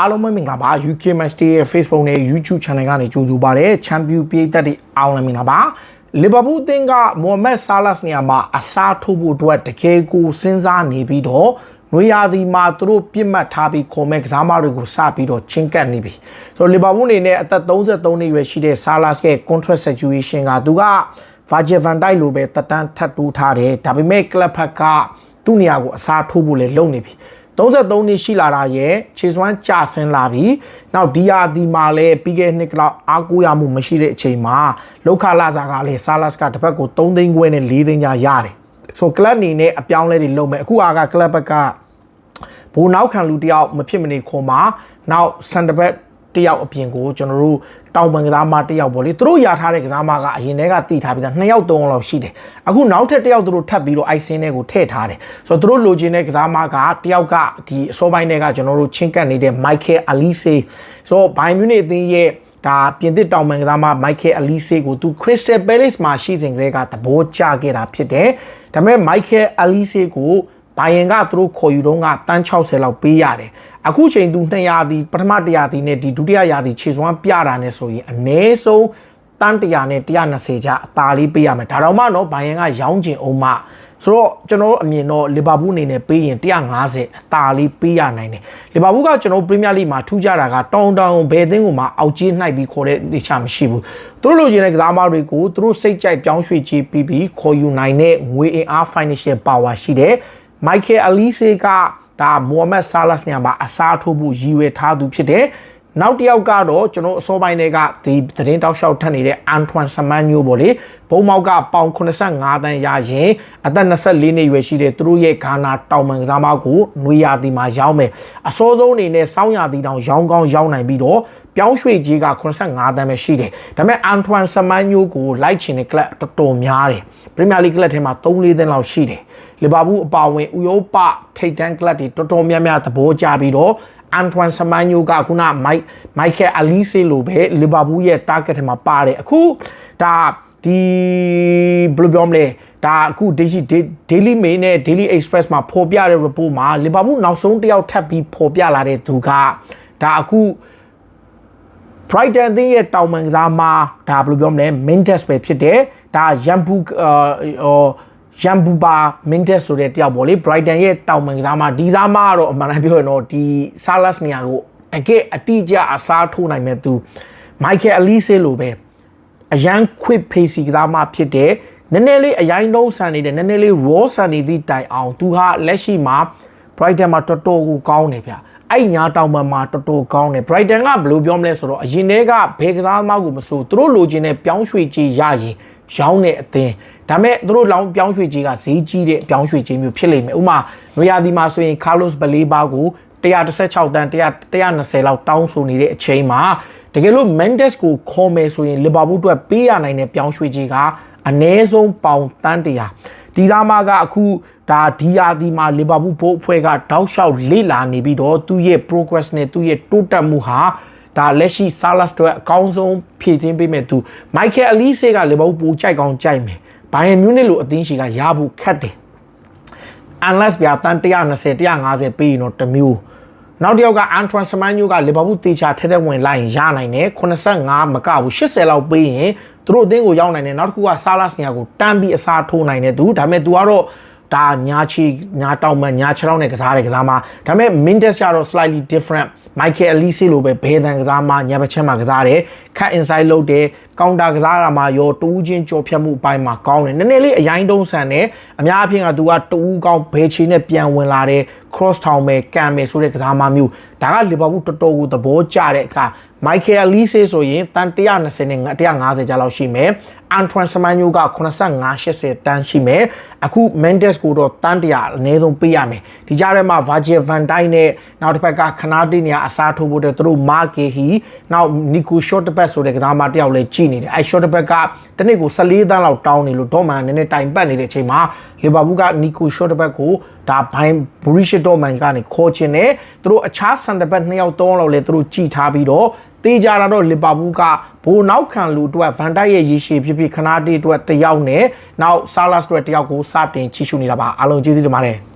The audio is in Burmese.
အားလုံးပဲမင်္ဂလာပါ UK Match Day ရဲ့ Facebook နဲ့ YouTube Channel ကနေကြိုဆိုပါရစေ Champion ပြည်သက်တွေအားလုံးမင်္ဂလာပါလီဗာပူးအသင်းကမိုဟာမက်ဆာလတ်နေရာမှာအစားထိုးဖို့အတွက်တကယ်ကိုစဉ်းစားနေပြီးတော့နွေရာသီမှာသူတို့ပြစ်မှတ်ထားပြီးခေါ်မဲ့ကစားမတွေကိုစပြီးတော့ချင်းကပ်နေပြီဆိုတော့လီဗာပူးအနေနဲ့အသက်33နှစ်ရွယ်ရှိတဲ့ဆာလတ်ရဲ့ contract situation ကသူက Virgil van Dijk လိုပဲတက်တန်းထပ်တူးထားတယ်ဒါပေမဲ့ကလပ်ဖက်ကသူ့နေရာကိုအစားထိုးဖို့လည်းလုပ်နေပြီ 33နှစ်ရှိလာတာရဲ့ခြေစွမ်းကျဆင်းလာပြီ။နောက်ဒီယာဒီမှာလည်းပြီးခဲ့နှစ်ကလောက်အားကိုးရမှုမရှိတဲ့အချိန်မှာလောက်ခလာစာကလည်းဆာလတ်ကတစ်ပတ်ကို3သိန်းခွဲနဲ့4သိန်းကြားရတယ်။ဆိုကလပ်အနေနဲ့အပြောင်းလဲတွေလုပ်မယ်။အခုအားကကလပ်ဘက်ကဘိုးနောက်ခံလူတယောက်မဖြစ်မနေခေါ်မှာနောက်စန်တဘက် တယောက်အပြင်ကိုကျွန်တော်တို့တောင်ပန်ကစားမတယောက်ပေါ့လေသူတို့ယာထားတဲ့ကစားမကအရင်တည်းကတည်ထားပြီးသားနှစ်ယောက်သုံးယောက်လောက်ရှိတယ်အခုနောက်ထပ်တယောက်သူတို့ထပ်ပြီးတော့အိုက်ဆင်းတွေကိုထည့်ထားတယ်ဆိုတော့သူတို့လိုချင်တဲ့ကစားမကတယောက်ကဒီအစောပိုင်းတွေကကျွန်တော်တို့ချင်းကပ်နေတဲ့ Michael Alice ဆိုတော့ဘိုင်မြူနစ်အသင်းရဲ့ဒါပြင်သစ်တောင်ပန်ကစားမ Michael Alice ကိုသူ Crystal Palace မှာရှိစဉ်ကလေးကသဘောကျခဲ့တာဖြစ်တယ်ဒါပေမဲ့ Michael Alice ကို ဘိုင်ယန်ကသူတို့ခေါ်ယူတော့ကတန်း60လောက်ပေးရတယ်အခုချိန်သူ200ရာသီပထမ100ရာသီနဲ့ဒီဒုတိယရာသီခြေစွမ်းပြတာနဲ့ဆိုရင်အနည်းဆုံးတန်း100နဲ့120ကျအသာလေးပေးရမယ်ဒါတော့မှတော့ဘိုင်ယန်ကရောင်းချင်အောင်မှဆိုတော့ကျွန်တော်တို့အမြင်တော့လီဗာပူးအနေနဲ့ပေးရင်150အသာလေးပေးရနိုင်တယ်လီဗာပူးကကျွန်တော်ပရီးမီယာလိမှာထူးခြားတာကတောင်းတောင်းဘယ်အသင်းကိုမှအောက်ကြီးနှိုက်ပြီးခေါ်တဲ့နေချမရှိဘူးသူတို့လိုချင်တဲ့ကစားမတွေကိုသူတို့စိတ်ကြိုက်ပြောင်းရွှေ့ချပြီးပြီးခေါ်ယူနိုင်တဲ့ငွေအင်အား financial power ရှိတယ် မိုက်ကယ်အလီဆေကဒါမိုဟာမက်ဆာလတ်နေရာမှာအစားထိုးဖို့ရည်ရွယ်ထားသူဖြစ်တယ် နောက်တစ်ယောက်ကတော့ကျွန်တော်အစောပိုင်းတွေကဒီသတင်းတောက်လျှောက်ထပ်နေတဲ့အန်ထွမ်ဆမန်ညိုပေါ့လေဘုံမောက်ကပေါင်85တန်းရရင်အသက်24နှစ်ရွယ်ရှိတဲ့သူတို့ရဲ့ဂါနာတောင်ပန်ကစားမကိုနွေရာသီမှာရောင်းမယ်အစောဆုံးအနေနဲ့စောင်းရာသီတောင်ရောင်းကောင်းရောင်းနိုင်ပြီးတော့ပြောင်းရွှေ့ကြီးက85တန်းပဲရှိတယ်ဒါပေမဲ့အန်ထွမ်ဆမန်ညိုကိုလိုက်ချင်တဲ့ကလပ်တော်တော်များတယ်ပရီးမီယာလိကလပ်ထဲမှာ3-4သန်းလောက်ရှိတယ်လီဗာပူးအပါဝင်ဥရောပထိပ်တန်းကလပ်တွေတော်တော်များများသဘောကျပြီးတော့ အန်ထွမ်ဆမန်ညိုကခုနမိုက်မိုက်ကယ်အလီဆေလိုပဲလီဗာပူးရဲ့ target ထဲမှာပါတယ်အခုဒါဒီဘယ်လိုပြောမလဲဒါအခု Daily Daily Mail နဲ့ Daily Express မှာဖော်ပြတဲ့ report မှာလီဗာပူးနောက်ဆုံးတစ်ယောက်ထပ်ပြီးဖော်ပြလာတဲ့သူကဒါအခု Brighton အသင်းရဲ့တောင်ပန်ကစားမှာဒါဘယ်လိုပြောမလဲ Mendes ပဲဖြစ်တယ်ဒါ Yambu အာ ရမ်ဘူပါမင်းတက်ဆိုတဲ့တယောက်ပေါ့လေ Brighton ရဲ့တောင်ပန်ကစားမဒီစားမကတော့အမှန်တမ်းပြောရင်တော့ဒီ Salas နေရာကိုတကယ်အတိအကျအစားထိုးနိုင်မဲ့သူ Michael Elise လိုပဲအရန် quick pace ကစားမဖြစ်တဲ့နည်းနည်းလေးအရင်တုံးဆန်နေတဲ့နည်းနည်းလေး raw ဆန်နေသည့်တိုင်အောင်သူဟာလက်ရှိမှာ Brighton မှာတော်တော်ကိုကောင်းနေဗျအဲ့ညာတောင်ပံမှာတော်တော်ကောင်းတယ် Brighton ကဘယ်လိုပြောမလဲဆိုတော့အရင်တည်းကဘယ်ကစားသမားကိုမဆိုသူတို့လိုချင်တဲ့ပြောင်းရွှေ့ကြီးရရင် ရောင်းတဲ့အသင်းဒါမဲ့သူတို့လောင်းပြောင်းရွှေ့ကြီးကဈေးကြီးတဲ့ပြောင်းရွှေ့ကြီးမျိုးဖြစ်လိမ့်မယ်ဥမာနွေရာသီမှာဆိုရင် Carlos Baleba ကို116တန်း120လောက်တောင်းဆိုနေတဲ့အချိန်မှာတကယ်လို့ Mendes ကိုခေါ်မယ်ဆိုရင် Liverpool အတွက်ပေးရနိုင်တဲ့ပြောင်းရွှေ့ကြီးကအနည်းဆုံးပေါင်တန်း100ဒီသားမကအခုဒါဒီယာဒီမှာလီဗာပူးဘို့အဖွဲ့ကတောက်လျှောက်လေ့လာနေပြီးတော့သူ့ရဲ့ progress နဲ့သူ့ရဲ့တိုးတက်မှုဟာ ဒါလက်ရှိ Salas တို့အကောင်းဆုံးဖြည့်တင်းပေးမဲ့သူ Michael Elise ကလီဗာပူးပိုကြိုက်ကောင်းကြိုက်မယ်။ Bayern Munich လိုအသင်းရှိကရဖို့ခက်တယ်။ unless ဗျာတန်120 150ပေးရင်တော့တမျိုးနောက်တစ်ယောက်က Antoine Semenyo ကလီဗာပူးတေချာထက်တဲ့ဝင်လိုက်ရင်ရနိုင်တယ်85မကဘူး80လောက်ပေးရင်သူတို့အသင်းကိုရောက်နိုင်တယ်နောက်တစ်ခုက Salas နေရာကိုတန်းပြီးအစားထိုးနိုင်တယ်သူဒါပေမဲ့ तू ကတော့ ဒါညာချီညာတောင်မှညာခြေထောက်နဲ့ကစားတဲ့ကစားမှာဒါပေမဲ့ Mendes ကတော့ slightly different Michael Elise လိုပဲဘဲတန်ကစားမှာညာဘက်ချက်မှာကစားတယ်ခတ် inside လုပ်တယ်ကောင်တာကစားတာမှာရောတူးချင်းကြော်ဖြတ်မှုအပိုင်းမှာကောင်းတယ်နည်းနည်းလေးအရင်တုံးဆန်တယ်အများအပြားကသူကတူးကောင်းဘဲချီနဲ့ပြန်ဝင်လာတယ် cross town ပဲကံပဲဆိုတဲ့ကစားမမျိုးဒါကလီဗာပူးတော်တော်ကိုသဘောကျတဲ့အခါ Michael Elise ဆိုရင်တန်120နဲ့150ကျလောက်ရှိမယ်။ Antoine Semenyo က85 80တန်းရှိမယ်။အခု Mendes ကိုတော့တန်း100အနည်းဆုံးပေးရမယ်။ဒီကြားထဲမှာ Virgil van Dijk နဲ့နောက်တစ်ဖက်ကခနာတိနေရအစားထိုးဖို့တဲ့သူတို့ Markehi နောက် Nico Shortback ဆိုတဲ့ကစားမတယောက်လည်းကြည်နေတယ်။အဲ Shortback ကတနေ့ကို14တန်းလောက်တောင်းနေလို့ဒေါ်မန်နည်းနည်းတိုင်ပတ်နေတဲ့အချိန်မှာလီဗာပူးက Nico Shortback ကိုဒါဘိုင် Borussia Dortmund ကနေခေါ်ချင်တယ်။သူတို့အခြား center back နှစ်ယောက်သုံးလောက်လည်းသူတို့ကြည်ထားပြီးတော့တေးကြတာတော့လီဗာပူးကဘိုးနောက်ခံလူအတွက်ဗန်တိုက်ရဲ့ရေရှည်ဖြစ်ဖြစ်ခနာတီအတွက်တယောက်နဲ့နောက်ဆာလတ်အတွက်တယောက်ကိုစတင်ချီရှုနေတာပါအားလုံးကျေးဇူးတင်ပါတယ်